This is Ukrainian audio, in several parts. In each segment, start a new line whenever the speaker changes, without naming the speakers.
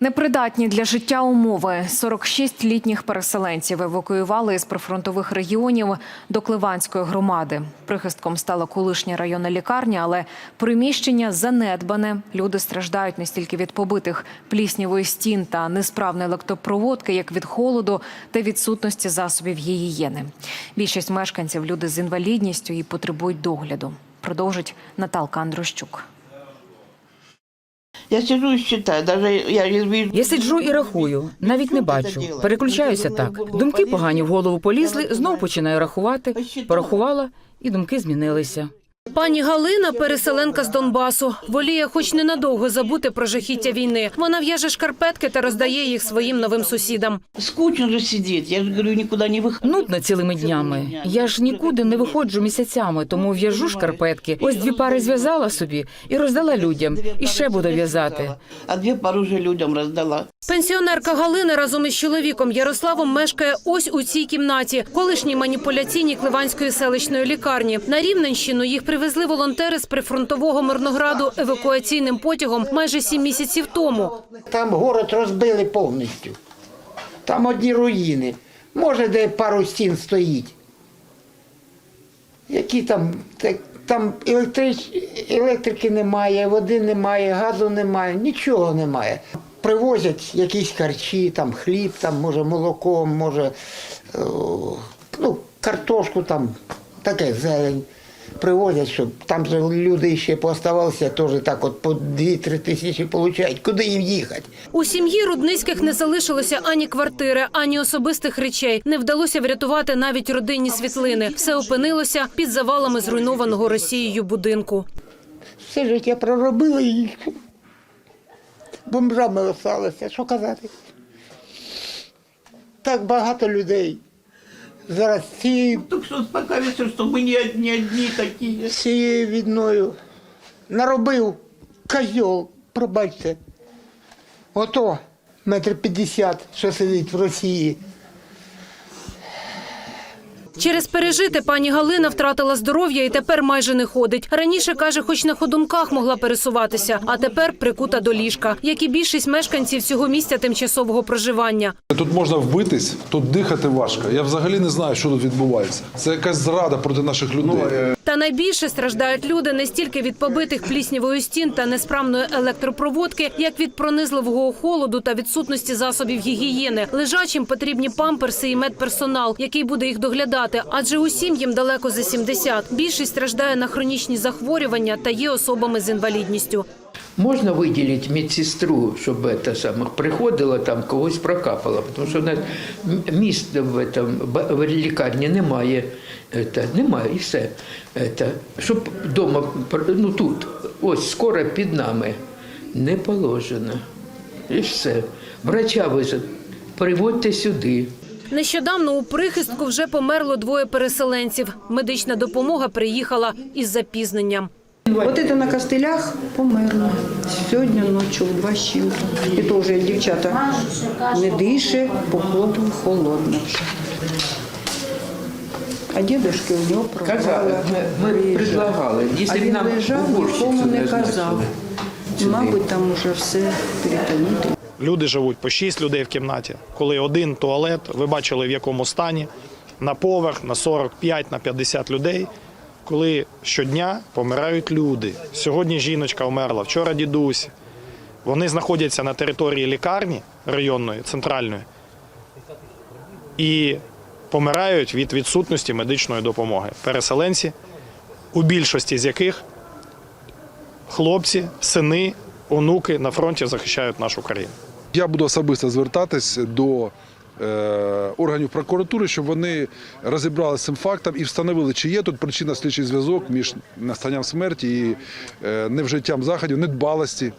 Непридатні для життя умови 46 літніх переселенців евакуювали з прифронтових регіонів до Кливанської громади. Прихистком стала колишня районна лікарня, але приміщення занедбане. Люди страждають не стільки від побитих пліснявої стін та несправної електропроводки, як від холоду та відсутності засобів гігієни. Більшість мешканців люди з інвалідністю і потребують догляду. Продовжить Наталка Андрощук.
Я сижу і считаю, даже я вижу...
Я сиджу і рахую, навіть не бачу. Переключаюся так. Думки погані в голову полізли, знов починаю рахувати. Порахувала, і думки змінилися.
Пані Галина переселенка з Донбасу. Воліє хоч ненадовго забути про жахіття війни. Вона в'яже шкарпетки та роздає їх своїм новим сусідам.
Скучно же сидеть, я же говорю, никуда не выхожу.
Нудно цілими днями. Я ж нікуди не виходжу місяцями, тому в'яжу шкарпетки. Ось дві пари зв'язала собі і роздала людям. І ще буду в'язати.
А две пару уже людям раздала.
Пенсіонерка Галина разом із чоловіком Ярославом мешкає ось у цій кімнаті, колишній маніпуляційній Кливанської селищної лікарні. На Рівненщину їх привезли волонтери з прифронтового Мирнограду евакуаційним потягом майже сім місяців тому.
Там город розбили повністю. Там одні руїни. Може, де пару стін стоїть. Які там, там електрич, електрики немає, води немає, газу немає, нічого немає. Привозять якісь харчі, там хліб, там, може, молоко, може, е, ну, картошку, там, таке зелень. Привозять, щоб там же люди ще пооставалися, теж так от по 2-3 тисячі получають. Куди їм їхати?
У сім'ї Рудницьких не залишилося ані квартири, ані особистих речей. Не вдалося врятувати навіть родинні світлини. Все опинилося під завалами зруйнованого Росією будинку.
Все життя проробили і бомжами лишалися. Що казати? Так багато людей. Зараз ці,
Так что успокаивайся, что мы не одни, одни такие.
цією відною. наробив козьол, пробачте. Ото метр п'ятдесят, що сидить в Росії.
Через пережити пані Галина втратила здоров'я і тепер майже не ходить. Раніше каже, хоч на ходунках могла пересуватися, а тепер прикута до ліжка, як і більшість мешканців цього місця тимчасового проживання.
Тут можна вбитись, тут дихати важко. Я взагалі не знаю, що тут відбувається. Це якась зрада проти наших людей.
Найбільше страждають люди не стільки від побитих пліснівою стін та несправної електропроводки, як від пронизливого холоду та відсутності засобів гігієни. Лежачим потрібні памперси і медперсонал, який буде їх доглядати. Адже усім їм далеко за 70. Більшість страждає на хронічні захворювання та є особами з інвалідністю.
Можна виділити медсестру, щоб це саме приходила там, когось прокапала, тому що у нас м- місць в, этом, ба- в лікарні немає. Это, немає і все. Это, щоб вдома, ну тут, ось скоро під нами, не положено. І все. Врача визов, приводьте сюди.
Нещодавно у прихистку вже померло двоє переселенців. Медична допомога приїхала із запізненням.
Вот это на костылях померло. Сьогодні ночі в два чим. І то вже дівчата не дише, походу холодно вже. А дідушки у нього
Казали, ми, ми предлагали,
А
якщо б
він
нам
лежав,
уборщицю
нікому не
назначили
казав. Мабуть, там уже все перетонуто.
Люди живуть по 6 людей в кімнаті. Коли один туалет, ви бачили в якому стані, на поверх, на 45, на 50 людей. Коли щодня помирають люди. Сьогодні жіночка вмерла, вчора дідусь. Вони знаходяться на території лікарні районної, центральної і помирають від відсутності медичної допомоги. Переселенці, у більшості з яких хлопці, сини, онуки на фронті захищають нашу країну.
Я буду особисто звертатись до органів прокуратури, щоб вони розібралися цим фактом і встановили, чи є тут причина слідчий зв'язок між настанням смерті і е, невжиттям заходів, недбалості.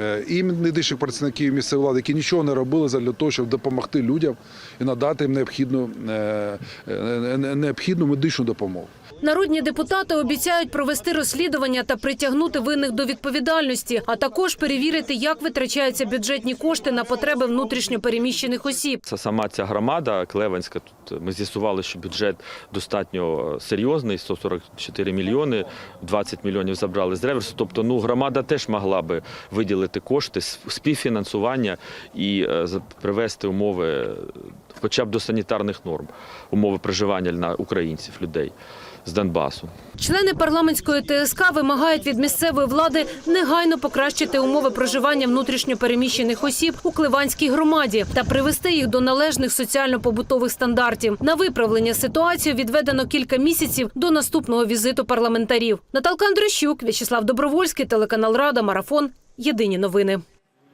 е, І медичних працівників місцевої влади, які нічого не робили для того, щоб допомогти людям і надати їм необхідну, е, е, необхідну медичну допомогу.
Народні депутати обіцяють провести розслідування та притягнути винних до відповідальності, а також перевірити, як витрачаються бюджетні кошти на потреби внутрішньо переміщених осіб.
Це сама ця громада Клевенська. Тут ми з'ясували, що бюджет достатньо серйозний 144 мільйони, 20 мільйонів забрали з реверсу. Тобто, ну громада теж могла би виділити кошти співфінансування і е, привести умови, е, хоча б до санітарних норм, умови проживання на українців, людей з Донбасу.
Члени парламентської ТСК вимагають від місцевої влади негайно покращити умови проживання внутрішньо переміщених осіб у Кливанській громаді та привести їх до належних соціально-побутових стандартів. На виправлення ситуації відведено кілька місяців до наступного візиту парламентарів. Наталка Андрющук, В'ячеслав Добровольський, телеканал Рада, Марафон. Єдині новини.